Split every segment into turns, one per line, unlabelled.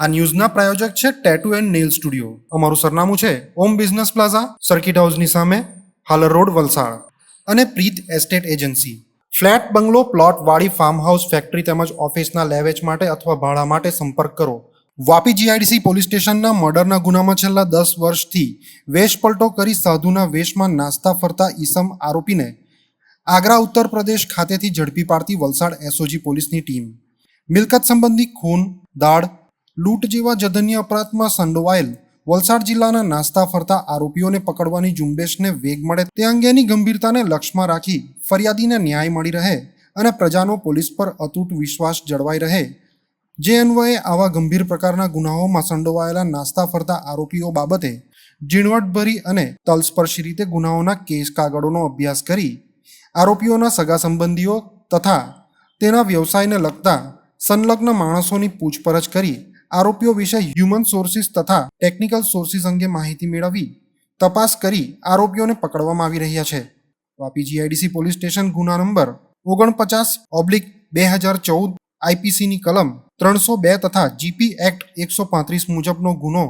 આ ન્યૂઝના પ્રાયોજક છે tattoo and nail studio અમારું સરનામું છે ઓમ બિઝનેસ પ્લાઝા સર્કિટ હાઉસની સામે, હાલર રોડ, વલસાડ. અને Preet estate agency flat, bungalow, plot, વાડી ફાર્મ હાઉસ ફેક્ટરી તેમજ ઓફિસના લેવેચ માટે અથવા ભાડા માટે સંપર્ક કરો. વાપી જીઆઈડીસી પોલીસ સ્ટેશનના મર્ડરના ગુનામાં છેલ્લા દસ વર્ષથી વેશપલટો કરી સાધુના વેશમાં નાસ્તા ફરતા ઈસમ આરોપીને આગ્રા, ઉત્તર પ્રદેશ ખાતેથી ઝડપી પાડતી વલસાડ એસઓજી પોલીસની ટીમ. મિલકત સંબંધી ખૂન દાળ લૂંટ જેવા જધન્ય અપરાધમાં સંડોવાયેલ વલસાડ જિલ્લાના નાસ્તા ફરતા આરોપીઓને પકડવાની ઝુંબેશને વેગ મળે તે અંગેની ગંભીરતાને લક્ષમાં રાખી ફરિયાદીને ન્યાય મળી રહે અને પ્રજાનો પોલીસ પર અતૂટ વિશ્વાસ જળવાઈ રહે. જે અન્વયે આવા ગંભીર પ્રકારના ગુનાઓમાં સંડોવાયેલા નાસ્તા ફરતા આરોપીઓ બાબતે ઝીણવટભરી અને તલસ્પર્શી રીતે ગુનાઓના કેસ કાગળોનો અભ્યાસ કરી આરોપીઓના સગા સંબંધીઓ તથા તેના વ્યવસાયને લગતા સંલગ્ન માણસોની પૂછપરછ કરી આરોપીઓ વિશે હ્યુમન સોર્સિસ તથા ટેકનિકલ સોર્સિસ અંગે માહિતી મેળવી, તપાસ કરી આરોપીઓને પકડવામાં આવી રહ્યા છે. વાપી જીઆઈડીસી પોલીસ સ્ટેશન ગુના નંબર ઓગણપચાસ ઓબ્લિક બે હજાર ચૌદ આઈપીસીની કલમ ત્રણસો બે તથા જીપી એક્ટ એકસો પાંત્રીસ મુજબનો ગુનો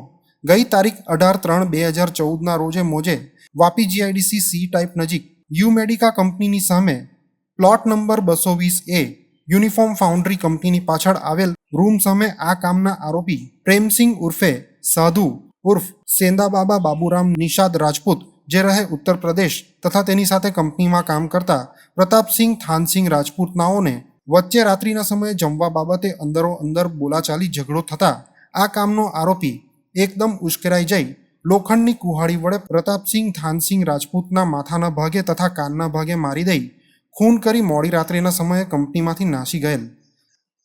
ગઈ તારીખ અઢાર ત્રણ બે હજાર ચૌદના રોજે મોજે વાપી જીઆઈડીસી સી ટાઈપ નજીક યુ મેડિકા કંપનીની સામે પ્લોટ નંબર બસો વીસ એ યુનિફોર્મ ફાઉન્ડ્રી કંપનીની પાછળ આવેલ રૂમ સામે આ કામના આરોપી પ્રેમસિંહ ઉર્ફે સાધુ ઉર્ફ સેંદાબાબા બાબુરામ નિષાદ રાજપૂત, જે રહે ઉત્તર પ્રદેશ તથા તેની સાથે કંપનીમાં કામ કરતા પ્રતાપસિંહ થાનસિંહ રાજપૂતનાઓને વચ્ચે રાત્રિના સમયે જમવા બાબતે અંદરો અંદર બોલાચાલી ઝઘડો થતા આ કામનો આરોપી એકદમ ઉશ્કેરાઈ જઈ લોખંડની કુહાડી વડે પ્રતાપસિંહ થાનસિંહ રાજપૂતના માથાના ભાગે તથા કાનના ભાગે મારી દઈ ખૂન કરી મોડી રાત્રિના સમયે કંપનીમાંથી નાસી ગયેલ.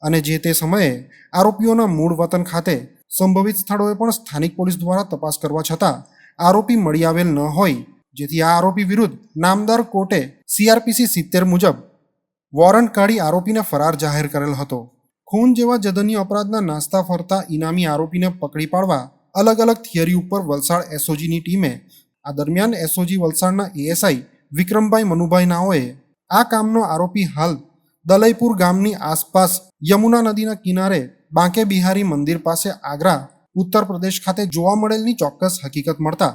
અને જે તે સમયે આરોપીઓના મૂળ વતન ખાતે સંભવિત સ્થળોએ પણ સ્થાનિક પોલીસ દ્વારા તપાસ કરવા છતાં આરોપી મળી આવેલ ન હોય, જેથી આ આરોપી વિરુદ્ધ નામદાર કોર્ટે સીઆરપીસી સિત્તેર મુજબ વોરંટ કાઢી આરોપીને ફરાર જાહેર કરેલ હતો. ખૂન જેવા જદન્ય અપરાધના નાસ્તા ફરતા ઇનામી આરોપીને પકડી પાડવા અલગ અલગ થિયરી ઉપર વલસાડ એસઓજીની ટીમે આ દરમિયાન એસઓજી વલસાડના એએસઆઈ વિક્રમભાઈ મનુભાઈ નાઓએ આ કામનો આરોપી હાલ દલઈપુર ગામની આસપાસ યમુના નદીના કિનારે બાંકે બિહારી મંદિર પાસે આગ્રા, ઉત્તર પ્રદેશ ખાતે જોવા મળેલની ચોક્કસ હકીકત મળતા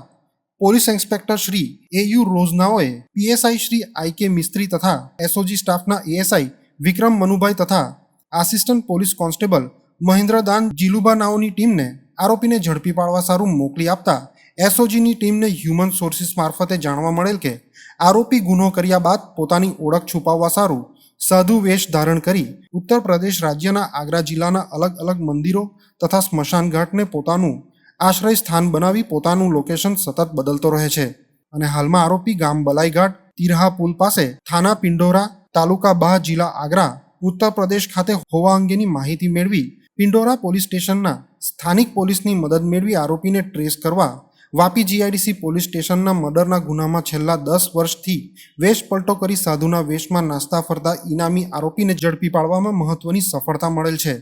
police inspector Shri A U રોઝનાઓએ PSI Shri I K Mistry તથા એસઓજી સ્ટાફના એએસઆઈ વિક્રમ મનુભાઈ તથા આસિસ્ટન્ટ પોલીસ કોન્સ્ટેબલ મહેન્દ્રદાન જીલુબાનાઓની ટીમને આરોપીને ઝડપી પાડવા સારું મોકલી આપતા એસઓજીની ટીમને હ્યુમન સોર્સિસ મારફતે જાણવા મળેલ કે આરોપી ગુનો કર્યા બાદ પોતાની ઓળખ છુપાવવા સારું સાધુ વેશ ધારણ કરી ઉત્તર પ્રદેશ રાજ્યના આગ્રા જિલ્લાના અલગ અલગ મંદિરો તથા સ્મશાનઘાટને પોતાનું આશ્રય સ્થાન બનાવી પોતાનું લોકેશન સતત બદલતો રહે છે. અને હાલમાં આરોપી ગામ બલાઈઘાટ તિરહા પુલ પાસે થાના પિંડોરા તાલુકા બાહ જિલ્લા આગ્રા ઉત્તર પ્રદેશ ખાતે હોવા અંગેની માહિતી મેળવી પિંડોરા પોલીસ સ્ટેશનના સ્થાનિક પોલીસની મદદ મેળવી આરોપીને ટ્રેસ કરવા વાપી જીઆઈડીસી પોલીસ સ્ટેશનના મર્ડરના ગુનામાં છેલ્લા દસ વર્ષથી વેશ પલટો કરી સાધુના વેશમાં નાસ્તા ફરતા ઇનામી આરોપીને ઝડપી પાડવામાં મહત્વની સફળતા મળેલ છે.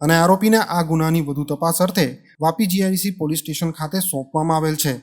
અને આરોપીને આ ગુનાની વધુ તપાસ અર્થે વાપી જીઆઈડીસી પોલીસ સ્ટેશન ખાતે સોંપવામાં આવેલ છે.